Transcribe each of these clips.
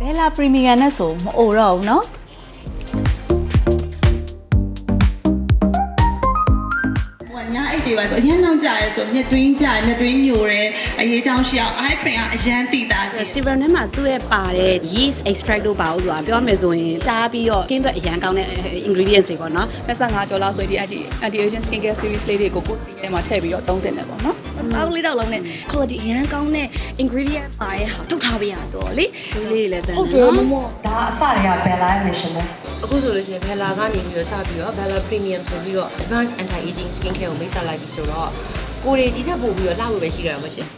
ဘဲလာပရီမီယံနဲ့ဆိုမအိုတော့ဘူးเนาะ တ်တွေပါဆိုအရင်နောက်ကြရဲဆိုမြက်တွင်းကြမြက်တွင်းညိုတယ်အရေးချောင်းရှိအောင် eye cream ကအရန်တည်တာစီ serum ထဲမှာသူ့ရဲ့ပါတဲ့ yeast extract တို့ပါလို့ဆိုတာပြောမယ်ဆိုရင်စားပြီးတော့ skin အတွက်အရန်ကောင်းတဲ့ ingredients တွေပေါ့နော်25ကျော်လောက်ဆိုရင်ဒီ anti anti aging skin care series လေးတွေကိုကိုယ် skin care မှာထည့်ပြီးတော့သုံးသင့်တယ်ပေါ့နော်တောက်လေးတောက်လုံးနဲ့ quality အရန်ကောင်းတဲ့ ingredient ပါရဲ့ဟာထုတ်ထားပေးရဆိုတော့လေဒီလေးတွေလည်းတန်ဟုတ်တယ်မမဒါအစတွေကဘယ်လာရဲ့ mission လဲအခုဆိုလို့ရှိရင် Bella ကနေပြီးတော့စပြီးတော့ Bella Premium ဆိုပြီးတော့ Advanced Anti Aging Skin Care ကိုမိတ်ဆက်လိုက်ပြီဆိုတော့ကိုယ်တွေဒီထက်ပိုပြီးတော့လှဖို့ပဲရှိကြရမှာရှင်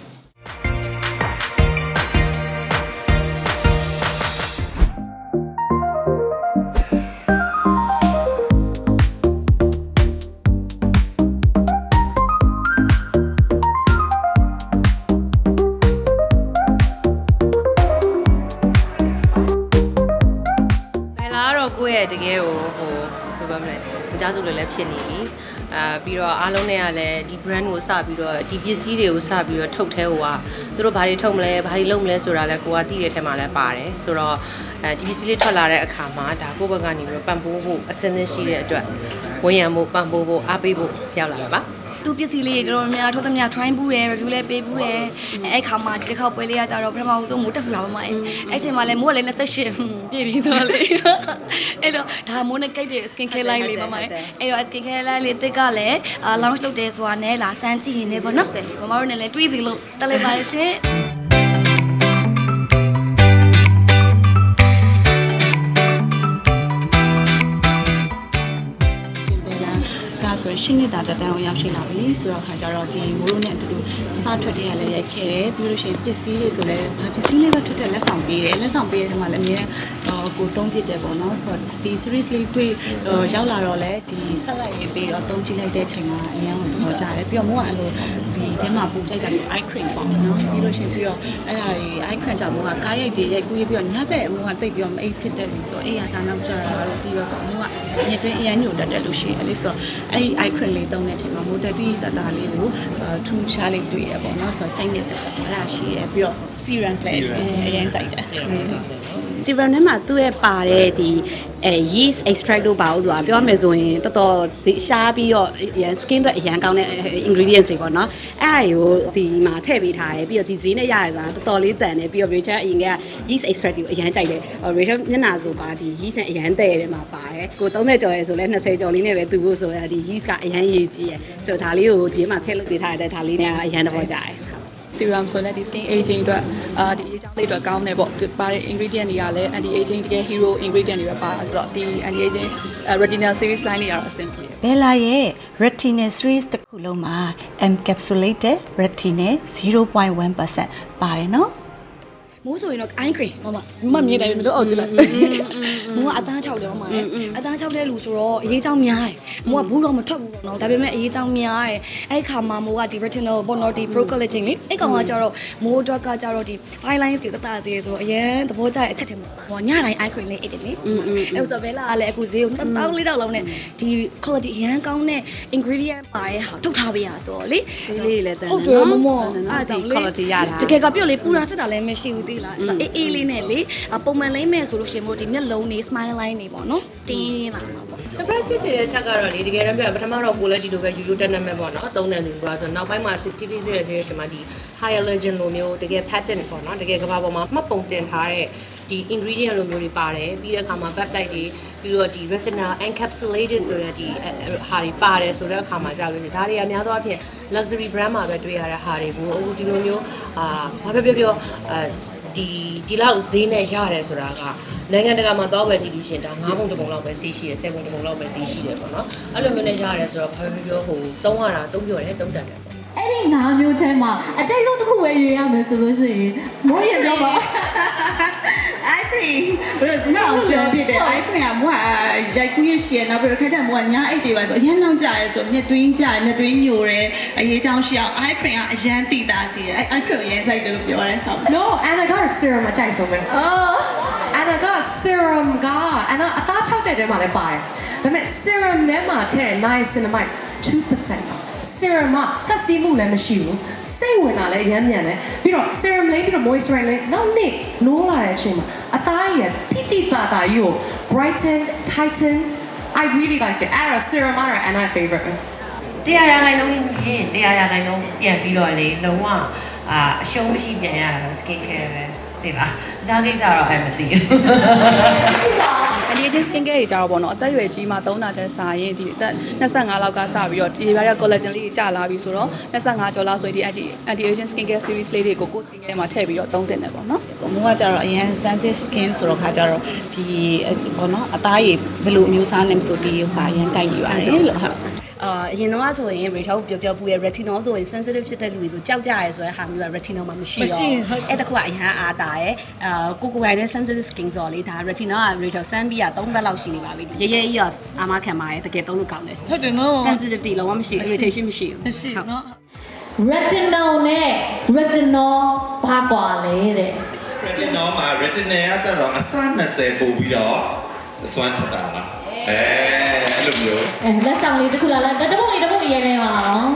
ဘယ်လာကတော့ကိုယ့်ရဲ့တကယ်ကိုဟိုဘယ်လိုမလဲအကြစုလည်းလည်းဖြစ်နေပြီ အာပြီးတော့အားလုံးနဲ့ကလည်းဒီ brand ကိုစပြီးတော့ဒီပစ္စည်းတွေကိုစပြီးတော့ထုတ်ထဲဟိုကသူတို့ဘာတွေထုတ်မလဲဘာတွေလုပ်မလဲဆိုတာလည်းကိုကသိတဲ့ထဲမှာလည်းပါတယ်ဆိုတော့အဲဒီပစ္စည်းလေးထွက်လာတဲ့အခါမှာဒါကိုယ့်ဘက်ကနေပြီးတော့ပံ့ပိုးဖို့အစင်းသင်းရှိတဲ့အတွက်ဝန်ရံဖို့ပံ့ပိုးဖို့အားပေးဖို့ရောက်လာတာပါ သူပစ္စည်းလေးတွေတော်တော်များများထုတ်သမျှ try ဘူးတယ် review လည်းပေးဘူးတယ်အဲ့ခါမှာဒီတစ်ခေါက်ပွဲလေးကကြတော့ပထမဆုံးမိုးတက်ခူတာပါမအဲ့အဲ့ချိန်မှာလည်းမိုးကလည်း28ပြည့်ပြီးသွားလေအဲ့တော့ဒါမိုးနဲ့ကိတ်တဲ့ skin care line လေးပါမအဲ့အဲ့တော့ skin care line လေးတစ်ကလည်း launch လုပ်တယ်ဆိုတာနဲ့လာစမ်းကြည့်ရင်လည်းပေါ့နော်မမတို့နဲ့လည်းတွေးကြည့်လို့တက်လိုက်ပါရှင် ဆိုရင်ရှင်းနေတာတက်တန်းကိုရောက်ရှိလာပြီဆိုတော့ခါကျတော့ဒီမိုးတို့နဲ့အတူတူစတာထွက်တဲ့ရလည်းရိုက်ခဲ့တယ်ပြီးလို့ရှိရင်ပစ္စည်းတွေဆိုလည်းဘာပစ္စည်းလေးပဲထွက်ထွက်လက်ဆောင်ပေးတယ်လက်ဆောင်ပေးတဲ့ထဲမှာလည်းအများ တော့ကိုသုံးပြတယ်ပေါ့နော်ဒီ series လေးတွေ့ရောက်လာတော့လည်းဒီဆက်လိုက်ရေးပြီးတော့သုံးကြည့်လိုက်တဲ့အချိန်မှာအများကိုသဘောကျတယ်ပြီးတော့မိုးကအဲ့လိုဒီထဲမှာပူကြိုက်တာဆို eye cream ပေါ့နော်ပြီးလို့ရှိရင်ပြီးတော့အဲ့ဒါတွေ eye cream ကြောင့်မိုးကကားရိုက်တွေရိုက်ကူးပြီးတော့ညဘက်မိုးကတိတ်ပြီးတော့မအိပ်ဖြစ်တဲ့လူဆိုအဲ့ရတာနောက်ကျတာတော့တီးရောဆိုမိုးကညတွင်းအရန်ညိုတတ်တဲ့လူရှိတယ်လေဆိုတော့အဲ့ဒီ eye cream လေးသုံးတဲ့အချိန်မှာမိုးတက်တီးတတလေးကိုထူးရှားလေးတွေ့ရပေါ့နော်ဆိုတော့ကြိုက်နေတဲ့အဲ့ဒါရှိရပြီးတော့ serums လည်းအရန်ကြိုက်တယ် serum ထဲမှာသူ့ရဲ့ပါတဲ့ဒီအဲ yeast extract တို့ပါလို့ဆိုတာပြောမယ်ဆိုရင်တော်တော်ရှားပြီးတော့အရန် skin အတွက်အရန်ကောင်းတဲ့ ingredients တွေပေါ့နော်အဲ့ဒါကိုဒီမှာထည့်ပေးထားတယ်ပြီးတော့ဒီဈေးနဲ့ရရဆိုတာတော်တော်လေးတန်တယ်ပြီးတော့ Rachel အရင်က yeast extract ကိုအရန်ကြိုက်တယ် Rachel မျက်နှာဆိုကဒီ yeast နဲ့အရန်တဲ့တယ်မှာပါတယ်ကို30ကျော်ရဲဆိုလဲ20ကျော်လေးနဲ့ပဲသူ့ဖို့ဆိုရဒီ yeast ကအရန်ရေးကြီးရယ်ဆိုတော့ဒါလေးကိုဒီမှာထည့်လုပ်ပေးထားတဲ့ဒါလေးနဲ့အရန်တော့ကြတယ် serum ဆိုလည်းဒီ skin aging အတွက်အာဒီ age လေးအတွက်ကောင်းတယ်ပေါ့ဒီပါတဲ့ ingredient တွေကလည်း anti aging တကယ် hero ingredient တွေပဲပါတာဆိုတော့ဒီ anti aging retina series line လေးကတော့အဆင်ပြေတယ်ဘဲလာရဲ့ retinal series တစ်ခုလုံးမှာ encapsulated retinal 0.1%ပါတယ်နော်မိုးဆိုရင်တော့ eye cream မမမမြင်တယ်မလို့အော်ကြည့်လိုက် မိုးကအသား6တယ်မမရဲ့အသား6တဲ့လူဆိုတော့အရေးကြောင်းများတယ်မိုးကဘူးတော့မထွက်ဘူးတော့နော်ဒါပေမဲ့အရေးကြောင်းများတယ်အဲ့ခါမှာမိုးကဒီ retinal ပေါ့နော်ဒီ pro collagen လေအဲ့ကောင်ကကြတော့မိုးအတွက်ကကြတော့ဒီ fine lines တွေတတစေဆိုတော့အရင်သဘောကျတဲ့အချက်တည်းမှာဟောညတိုင်း eye cream လေးအိတ်တယ်လေအဲ့ဆိုဘဲလာကလည်းအခုဈေးကိုတောင်းလေးတောက်လုံးနဲ့ဒီ quality အရန်ကောင်းတဲ့ ingredient ပါရဲ့ဟာထုတ်ထားပေးရဆိုတော့လေဒီလေးလည်းတန်တယ်ဟုတ်တယ်မမအဲ့အားဒါကြောင့်ကြောင့်လေ quality ရတာတကယ်ကပြောလေပူတာစစ်တာလည်းမရှိဘူးသေးလားအေးအေးလေးနဲ့လေပုံမှန်လိမ့်မယ်ဆိုလို့ရှိရင်မို့ဒီမျက်လုံးတွေ smile line တွေပေါ့နော်တင်းလာမှာပေါ့ surprise ဖြစ်စေတဲ့ချက်ကတော့လေတကယ်တမ်းပြောရင်ပထမတော့ကိုလည်းဒီလိုပဲယူယူတက်နေမဲ့ပေါ့နော်သုံးတယ်လူကဆိုနောက်ပိုင်းမှာဖြည်းဖြည်းစေတဲ့စေတဲ့ချိန်မှာဒီ higher legend လိုမျိုးတကယ် pattern ပေါ့နော်တကယ်ကဘာပေါ်မှာမှတ်ပုံတင်ထားတဲ့ဒီ ingredient လိုမျိုးတွေပါတယ်ပြီးတဲ့အခါမှာ peptide တွေပြီးတော့ဒီ retinal encapsulated ဆိုတဲ့ဒီဟာတွေပါတယ်ဆိုတဲ့အခါမှာကြာလို့ဒါတွေအများသောအားဖြင့် luxury brand မှာပဲတွေ့ရတဲ့ဟာတွေကိုအခုဒီလိုမျိုးအာဘာပဲပြောပြောအဲ ဒီဒီလောက်ဈေးနဲ့ရတယ်ဆိုတာကနိုင်ငံတကာမှာသွားဝယ်ကြည့်လို့ရှရင်ဒါ9ပုံတစ်ပုံလောက်ပဲစီးရှိတယ်10ပုံတစ်ပုံလောက်ပဲစီးရှိတယ်ပေါ့နော်အဲ့လိုမျိုးနဲ့ရတယ်ဆိုတော့ဘာပဲပြောဟိုသုံးရတာသုံးပြောတယ်သုံးတတ်တယ်ပေါ့ အဲ့ဒီငါးမျိုးထဲမှာအကြိုက်ဆုံးတစ်ခုပဲရွေးရမယ်ဆိုလို့ရှိရင်မိုးရင်ပြောပါ eye cream ဘယ်လိုနောက်ပြောပြတယ် eye cream ကမိုးကရိုက်ကူးရရှိရနောက်ပြီးတော့ခက်တဲ့မိုးကညာအိတ်တွေပါဆိုအရင်နောက်ကြရဲဆိုမြက်တွင်းကြမြက်တွင်းညိုတယ်အရေးချောင်းရှိအောင် eye cream ကအရန်တည်တာစီတယ် eye cream အရန်ကြိုက်တယ်လို့ပြောတယ်ဟုတ် No Anna က serum အကြိုက်ဆုံးပဲအော် Anna က serum က Anna အသား6တဲ့ထဲမှာလည်းပါတယ်ဒါပေမဲ့ serum ထဲမှာထည့် niacinamide 2% serum ကကတ်စီးမှုလည်းမရှိဘူးစိတ်ဝင်တာလည်းအများမြန်တယ်ပြီးတော့ serum လေးပြီးတော့ moisturizer လေးနောက်နေ့နိုးလာတဲ့အချိန်မှာအသားရည်တိတိတတာကြီးကို brighten tighten I really like it အဲ့ဒါ serum ကတော့ and I favorite ပဲတရားရခိုင်နှုန်းရင်တရားရခိုင်နှုန်းပြန်ပြီးတော့လေလုံးဝအာအရှုံးမရှိပြန်ရတာတော့ skin care ပဲသိပါအစားကိစ္စတော့အဲ့မသိဘူး anti-aging skin care တွေကြတော့ပေါ့နော်အသက်အရွယ်ကြီးမှသုံးတာတဲ့စာရင်ဒီအသက်25လောက်ကစပြီးတော့ဒီရရ collagen လေးကြီးကျလာပြီဆိုတော့25ကျော်လောက်ဆိုရင်ဒီ anti anti-aging skin care series လေးတွေကိုကိုယ် skin care ထဲမှာထည့်ပြီးတော့သုံးတင်တယ်ပေါ့နော်။မိုးကကြတော့အရင် sensitive skin ဆိုတော့ခါကြတော့ဒီဘောနော်အသားရည်ဘယ်လိုအမျိုးအစားနဲ့မဆိုဒီဥစ္စာအရင်ကြိုက်ယူရတယ်လို့ဟုတ် အာအရင်တော့ဆိုရင် retinol ပြောပြောပူရဲ့ retinol ဆိုရင် sensitive ဖြစ်တဲ့လူတွေဆိုကြောက်ကြရဲဆိုတဲ့ဟာမျိုးက retinol မှာမရှိတော့အဲ့တခုကအရန်အားတာရဲ့အာကိုကိုရိုင်းနဲ့ sensitive skin ဆိုတော့လေဒါ retinol က retinol စမ်းပြီးရ3ဘက်လောက်ရှိနေပါပြီရဲရဲကြီးရောအာမခံပါရဲ့တကယ်သုံးလို့ကောင်းတယ်ဟုတ်တယ်နော် sensitivity လုံးဝမရှိ irritation မရှိဘူးမရှိနော် retinol နဲ့ retinol ဘာကွာလဲတဲ့ retinol မှာ retinol ကကျတော့အစ20ပို့ပြီးတော့အစွမ်းထတာလားအဲ အဲ့လိုမျိုးအဲလက်ဆောင်လေးတစ်ခုလာလာတပုတ်လေးတပုတ်လေးရေးနေပါအောင်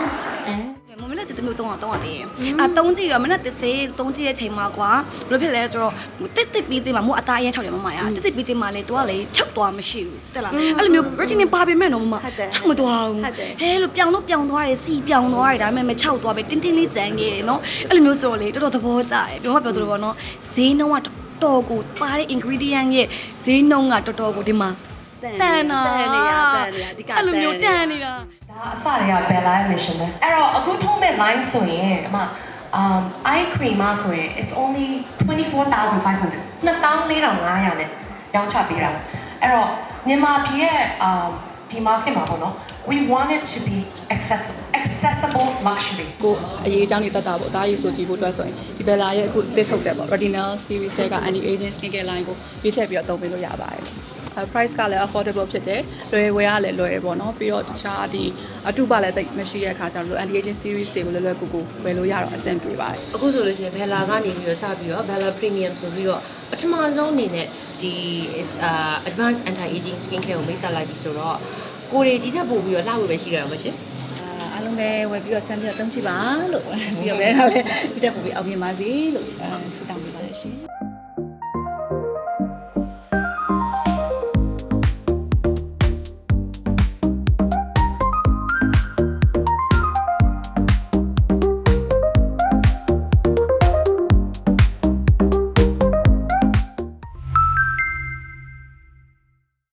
အဲမမလက်စစ်တမျိုးတော့တော့တည်းအာတုံးကြည့်တော့မနဲ့တစ်စေးတုံးကြည့်တဲ့ချိန်မှာကွာဘယ်လိုဖြစ်လဲဆိုတော့တစ်တစ်ပြီးချိန်မှာမို့အသားအရင်၆တယ်မမရတစ်တစ်ပြီးချိန်မှာလေ तू ကလေချုပ်သွားမရှိဘူးတက်လားအဲ့လိုမျိုး retinol ပါပေမဲ့တော့မမချုပ်မသွားဘူးဟဲလို့ပြောင်းလို့ပြောင်းသွားတယ်စီပြောင်းသွားတယ်ဒါပေမဲ့မချုပ်သွားပဲတင်းတင်းလေးကြမ်းခဲ့တယ်နော်အဲ့လိုမျိုးဆိုတော့လေတော်တော်သဘောကျတယ်ပြောမှပြောသလိုပေါ့နော်ဈေးနှုန်းကတော်ကိုပါတဲ့ ingredient ရဲ့ဈေးနှုန်းကတော်တော်ကိုဒီမှာ တန်တာတန်နေတာတန်နေတာဒီကအဲ့လိုမျိုးတန်နေတာဒါအစတွေက Bella mission ပဲအဲ့တော့အခုထုံးမဲ့ line ဆိုရင်အမ um eye cream อ่ะဆိုရင် it's only 24500 24,500နဲ့ရောင်းချပေးတာအဲ့တော့မြန်မာပြည်ရဲ့ um ဒီ market မှာပေါ့နော် we want it to be accessible accessible luxury ကိုအရေးအကြောင်းတွေတက်တာပေါ့အသားရည်ဆိုကြည့်ဖို့အတွက်ဆိုရင်ဒီဘယ်လာရဲ့အခုတစ်ထုတ်တယ်ပေါ့ retinal series တွေက anti aging skin care line ကိုရွေးချယ်ပြီးတော့သုံးပေးလို့ရပါတယ်အဲ price ကလည်း affordable ဖြစ်တယ်လွယ်ဝယ်ရလည်းလွယ်တယ်ပေါ့နော်ပြီးတော့တခြားဒီအတုပလည်းတိတ်မရှိတဲ့အခါကျတော့ anti aging series တွေကိုလွယ်လွယ်ကူကူဝယ်လို့ရတော့အဆင်ပြေပါတယ်အခုဆိုလို့ရှိရင်ဘယ်လာကနေပြီးတော့စပြီးတော့ဘယ်လာ premium ဆိုပြီးတော့ပထမဆုံးအနေနဲ့ဒီ is uh advanced anti aging skin care ကိုမိတ်ဆက်လိုက်ပြီဆိုတော့ကိုရီဒီချက်ပို့ပြီးတော့လှဖို့ပဲရှိကြတော့မရှင်အားလုံးပဲဝယ်ပြီးတော့ဆမ်းပြီးတော့သုံးကြည့်ပါလို့ပြီးတော့ပဲလည်းဒီတက်ပို့ပြီးအောင်မြင်ပါစေလို့အဲဆုတောင်းပေးပါတယ်ရှင်